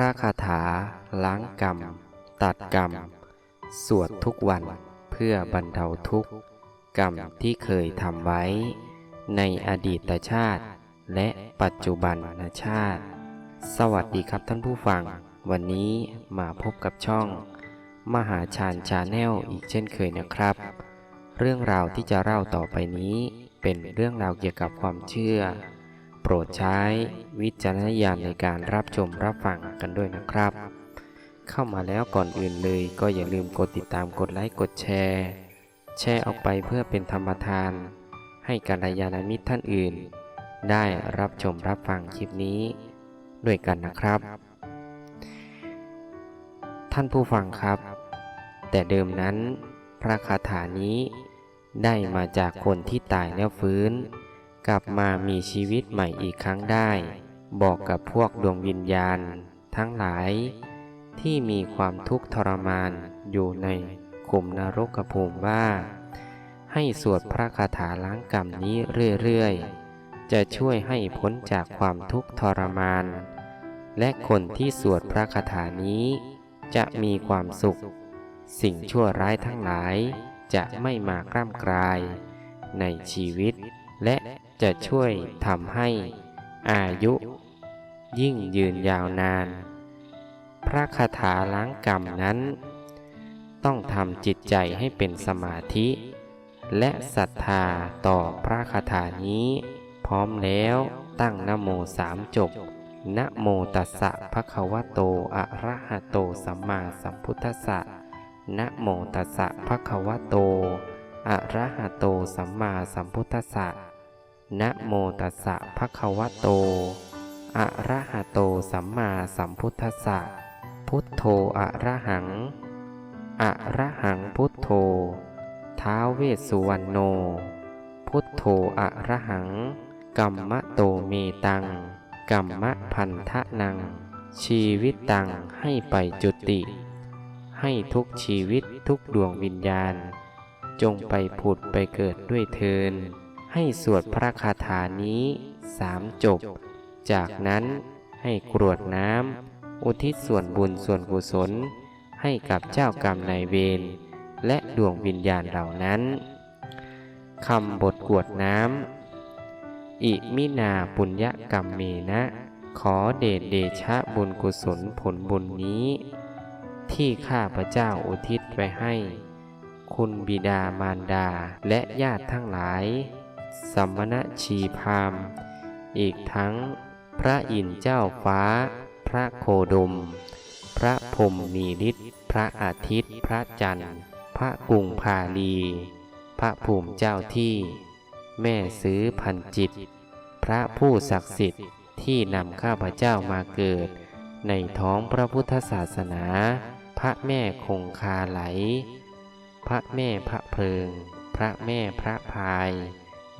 ระคาถา ล้างกรรม ตัดกรรม สวดทุกวันเพื่อบรรเทาทุกข์ กรรมที่เคยทำไว้ ในอดีตชาติ และปัจจุบันชาติ สวัสดีครับท่านผู้ฟัง วันนี้มาพบกับช่อง มหาชาญชาแนลอีกเช่นเคยนะครับ เรื่องราวที่จะเล่าต่อไปนี้ เป็นเรื่องราวเกี่ยวกับความเชื่อ โปรดใช้วิจารณญาณในการรับชมรับฟังกันด้วยนะครับ เข้ามาแล้วก่อนอื่นเลยก็อย่าลืมกดติดตามกดไลค์กดแชร์ แชร์ออกไปเพื่อเป็นธรรมทาน ให้กัลยาณมิตรท่านอื่น ได้รับชมรับฟังคลิปนี้ ด้วยกันนะครับ ท่านผู้ฟังครับ แต่เดิมนั้นพระคาถานี้ได้มาจากคนที่ตายแล้วฟื้น กลับมามีชีวิตใหม่อีกครั้งได้ บอกกับพวกดวงวิญญาณ ทั้งหลาย ที่มีความทุกข์ทรมานอยู่ในขุมนรกภูมิว่า ให้สวดพระคาถาล้างกรรมนี้เรื่อยๆ จะช่วยให้พ้นจากความทุกข์ทรมาน และคนที่สวดพระคาถานี้ จะมีความสุข สิ่งชั่วร้ายทั้งหลายจะไม่มากร่ำกราย ในชีวิตและ จะช่วยทำให้อายุ ยิ่งยืนยาวนาน พระคาถาล้างกรรมนั้น ต้องทำจิตใจให้เป็นสมาธิ และศรัทธาต่อพระคาถานี้ พร้อมแล้วตั้งนโมสามจบนะโมตัสสะภะคะวะโต อะระหะโต สัมมาสัมพุทธัสสะนะโมตัสสะภะคะวะโต อะระหะโต สัมมาสัมพุทธัสสะ นะโมตัสสะภะคะวะโต อะระหะโตสัมมาสัมพุทธัสสะ พุทโธอะระหัง อะระหังพุทโธ ท้าวเวสสุวรรณโน พุทโธอะระหัง กัมมะโตเมตัง กัมมะพันทะนัง ชีวิตตังให้ไปจุติ ให้ทุกชีวิตทุกดวงวิญญาณ จงไปผุดไปเกิดด้วยเทิน ให้สวดพระคาถานี้สามจบ จากนั้นให้กรวดน้ำอุทิศส่วนบุญส่วนกุศล ให้กับเจ้ากรรมนายเวรและดวงวิญญาณเหล่านั้นคำบทกรวดน้ำ อิมินาปุญญกรรมเมนะ ขอเดชเดชะบุญกุศลผลบุญนี้ ที่ข้าพระเจ้าอุทิศไปให้ คุณบิดามารดาและญาติทั้งหลาย สัมมณชีพาม อีกทั้งพระอินเจ้าฟ้า พระโคดม พระพรมมีฤทธิ์พระอาทิตย์ พระจันทร์ พระกุงพาลี พระภูมิเจ้าที่ แม่ซื้อพันจิต พระผู้ศักดิ์สิทธิ์ที่นำข้าพเจ้ามาเกิด ในท้องพระพุทธศาสนา พระแม่คงคาไหล พระแม่พระเพลิง พระแม่พระพาย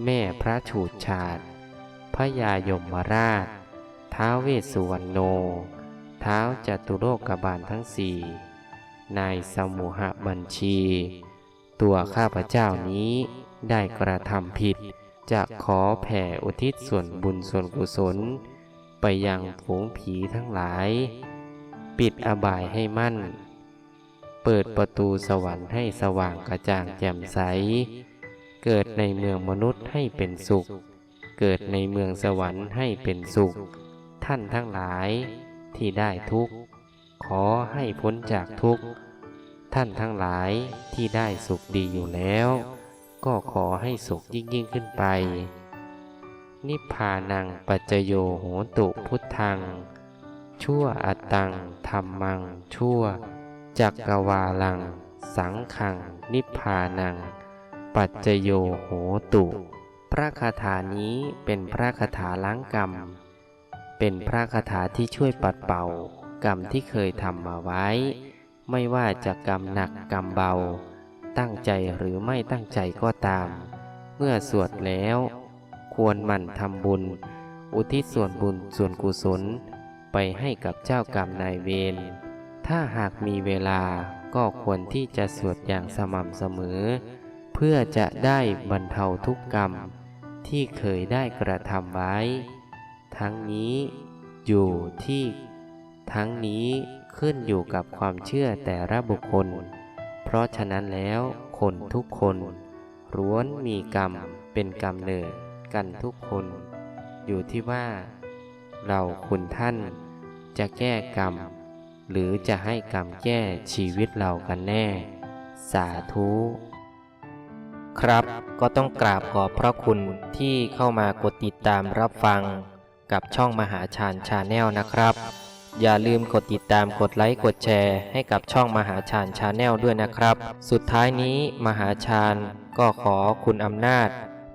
แม่พระฉูดฉาดพระยายมราช ท้าวเวสสุวรรณโน ท้าวจตุโลกบาลทั้งสี่ ในสมุหบัญชี ตัวข้าพเจ้านี้ได้กระทำผิด จะขอแผ่อุทิศส่วนบุญส่วนกุศล ไปยังฝูงผีทั้งหลาย ปิดอบายให้มั่น เปิดประตูสวรรค์ให้สว่างกระจ่างแจ่มใส เกิดในเมืองมนุษย์ให้เป็นสุข เกิดในเมืองสวรรค์ให้เป็นสุข ท่านทั้งหลายที่ได้ทุกข์ ขอให้พ้นจากทุกข์ ท่านทั้งหลายที่ได้สุขดีอยู่แล้ว ก็ขอให้สุขยิ่งยิ่งขึ้นไป นิพพานังปัจโยโหตุพุทธัง ชั่วอัตตังธรรมัง ชั่วจักกวาลัง สังขังนิพพานัง ปัจจโยโหตุ พระคาถานี้เป็นพระคาถาล้างกรรม เป็นพระคาถาที่ช่วยปัดเป่า กรรมที่เคยทำมาไว้ ไม่ว่าจะกรรมหนักกรรมเบา ตั้งใจหรือไม่ตั้งใจก็ตาม เมื่อสวดแล้ว ควรหมั่นทำบุญ อุทิศส่วนบุญส่วนกุศล ไปให้กับเจ้ากรรมนายเวร ถ้าหากมีเวลาก็ควรที่จะสวดอย่างสม่ำเสมอ เพื่อจะได้บรรเทาทุกกรรมที่เคยได้กระทำไว้ ทั้งนี้อยู่ที่ ทั้งนี้ขึ้นอยู่กับความเชื่อแต่ละบุคคล เพราะฉะนั้นแล้วคนทุกคนล้วนมีกรรมเป็นกำเนิดกันทุกคน อยู่ที่ว่า เราคุณท่านจะแก้กรรม หรือจะให้กรรมแก้ชีวิตเรากันแน่ สาธุ ครับ ก็ต้องกราบขอบพระคุณที่เข้ามากดติดตามรับฟัง กับช่องมหาชาญชาแนลนะครับ อย่าลืมกดติดตามกดไลค์กดแชร์ให้กับช่องมหาชาญชาแนลด้วยนะครับ สุดท้ายนี้มหาชาญก็ขอคุณอำนาจ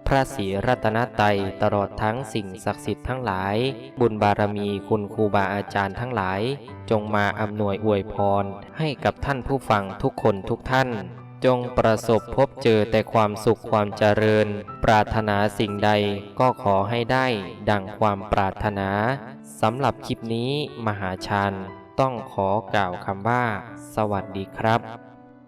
พระศรีรัตนตรยตลอดทั้งสิ่งศักดิ์สิทธิ์ทั้งหลาย บุญบารมีคุณครูบาอาจารย์ทั้งหลาย จงมาอำนวยอวยพรให้กับท่านผู้ฟังทุกคนทุกท่าน จงประสบพบเจอแต่ความสุขความเจริญ ปรารถนาสิ่งใดก็ขอให้ได้ ดังความปรารถนาสำหรับคลิปนี้มหาชันต้องขอกล่าวคำว่า สวัสดีครับ